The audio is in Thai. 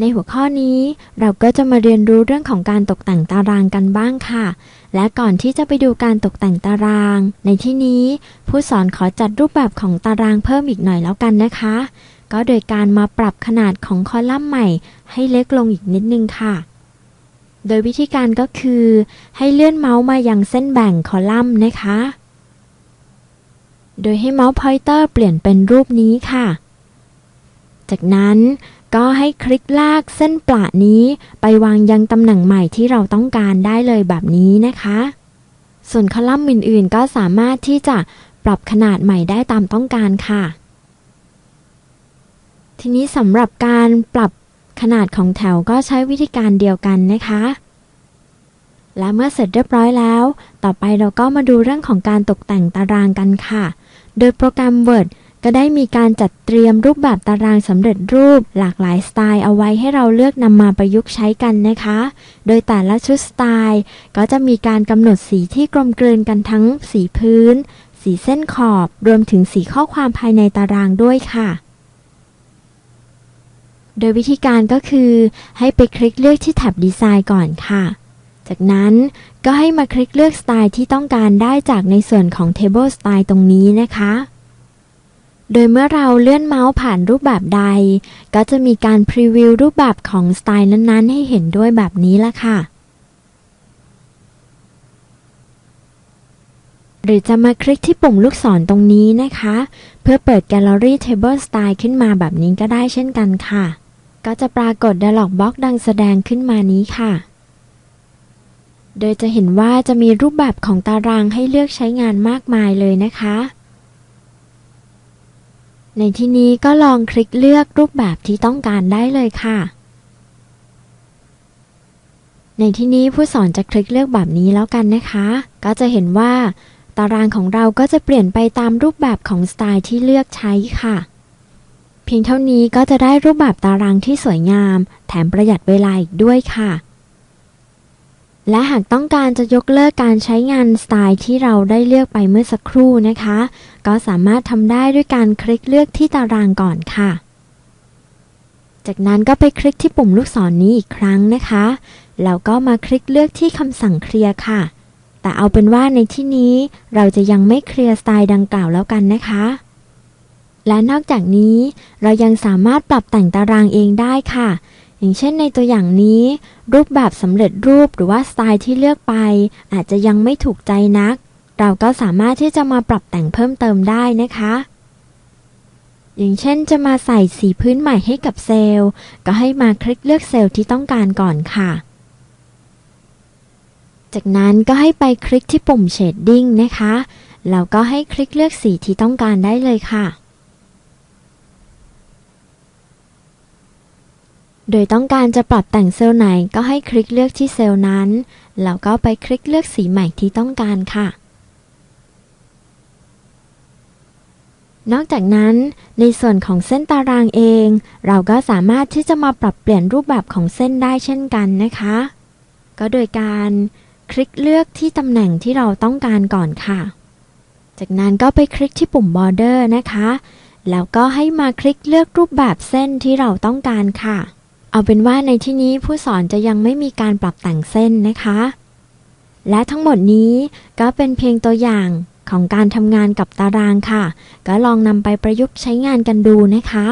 ในหัวข้อนี้เราก็จะมาเรียนรู้เรื่องของการตกแต่งตารางกันบ้างค่ะ และก่อนที่จะไปดูการตกแต่งตาราง ในที่นี้ผู้สอนขอจัดรูปแบบของตารางเพิ่มอีกหน่อยแล้วกันนะคะ ก็โดยการมาปรับขนาดของคอลัมน์ใหม่ ให้เล็กลงอีกนิดนึงค่ะ โดยวิธีการก็คือ ให้เลื่อนเมาส์มายังเส้นแบ่งคอลัมน์นะคะ โดยให้เมาส์พอยเตอร์เปลี่ยนเป็นรูปนี้ค่ะ จากนั้น ก็ให้คลิกลากเส้นปละนี้ไปวางยังตำแหน่งใหม่ที่เราต้องการได้เลยแบบนี้นะคะ ส่วนคอลัมน์อื่นๆ ก็สามารถที่จะปรับขนาดใหม่ได้ตามต้องการค่ะ ทีนี้สำหรับการปรับขนาดของแถวก็ใช้วิธีการเดียวกันนะคะ และเมื่อเสร็จเรียบร้อยแล้ว ต่อไปเราก็มาดูเรื่องของการตกแต่งตารางกันค่ะ โดยโปรแกรม Word ก็ได้มีการจัดเตรียมรูปแบบตารางสำเร็จรูปหลากหลายสไตล์เอาไว้ให้เราเลือกนำมาประยุกต์ใช้กันนะคะ โดยแต่ละชุดสไตล์ ก็จะมีการกำหนดสีที่กลมกลืนกันทั้งสีพื้น สีเส้นขอบ รวมถึงสีข้อความภายในตารางด้วยค่ะโดยวิธีการก็คือให้ไปคลิกเลือกที่แท็บดีไซน์ก่อนค่ะ จากนั้นก็ให้มาคลิกเลือกสไตล์ที่ต้องการได้จากในส่วนของ Table Style ตรงนี้นะคะ โดยเมื่อเราเลื่อนเมาส์ผ่านรูปแบบใด ก็จะมีการพรีวิวรูปแบบของสไตล์นั้นๆ ให้เห็นด้วยแบบนี้ละค่ะ หรือจะมาคลิกที่ปุ่มลูกศรตรงนี้นะคะ เพื่อเปิด Gallery Table Style ขึ้นมาแบบนี้ก็ได้เช่นกันค่ะ ก็จะปรากฏ Dialog Box ดังแสดงขึ้นมานี้ค่ะโดยจะเห็นว่าจะมีรูปแบบของตารางให้เลือกใช้งานมากมายเลยนะคะ ในที่นี้ก็ลองคลิกเลือกรูปแบบที่ต้องการได้เลยค่ะ ในที่นี้ผู้สอนจะคลิกเลือกแบบนี้แล้วกันนะคะ ก็จะเห็นว่า ตารางของเราก็จะเปลี่ยนไปตามรูปแบบของสไตล์ที่เลือกใช้ค่ะ เพียงเท่านี้ก็จะได้รูปแบบตารางที่สวยงาม แถมประหยัดเวลาอีกด้วยค่ะ และหากต้องการจะยกเลิกการใช้งานสไตล์ที่เราได้เลือกไปเมื่อสักครู่นะคะ ก็สามารถทำได้ด้วยการคลิกเลือกที่ตารางก่อนค่ะ จากนั้นก็ไปคลิกที่ปุ่มลูกศรนนี้อีกครั้งนะคะ แล้วก็มาคลิกเลือกที่คำสั่งเคลียร์ค่ะ แต่เอาเป็นว่าในที่นี้เราจะยังไม่เคลียร์สไตล์ดังกล่าวแล้วกันนะคะ และนอกจากนี้เรายังสามารถปรับแต่งตารางเองได้ค่ะ อย่างเช่นในตัวอย่างนี้ รูปแบบสำเร็จรูปหรือว่าสไตล์ที่เลือกไป อาจจะยังไม่ถูกใจนัก เราก็สามารถที่จะมาปรับแต่งเพิ่มเติมได้นะคะ อย่างเช่นจะมาใส่สีพื้นใหม่ให้กับเซลล์ ก็ให้มาคลิกเลือกเซลล์ที่ต้องการก่อนค่ะ จากนั้นก็ให้ไปคลิกที่ปุ่ม Shading นะคะ แล้วก็ให้คลิกเลือกสีที่ต้องการได้เลยค่ะ โดยต้องการจะปรับแต่งเซลล์ไหนก็ให้คลิกเลือกที่เซลล์นั้น แล้วก็ไปคลิกเลือกสีใหม่ที่ต้องการค่ะ นอกจากนั้น ในส่วนของเส้นตารางเอง เราก็สามารถที่จะมาปรับเปลี่ยนรูปแบบของเส้นได้เช่นกันนะคะ ก็โดยการคลิกเลือกที่ตำแหน่งที่เราต้องการก่อนค่ะ จากนั้นก็ไปคลิกที่ปุ่ม border นะคะ แล้วก็ให้มาคลิกเลือกรูปแบบเส้นที่เราต้องการค่ะ เอาเป็นว่าในที่นี้ผู้สอนจะยังไม่มีการปรับแต่งเส้นนะคะ และทั้งหมดนี้ก็เป็นเพียงตัวอย่างของการทำงานกับตารางค่ะ ก็ลองนำไปประยุกต์ใช้งานกันดูนะคะ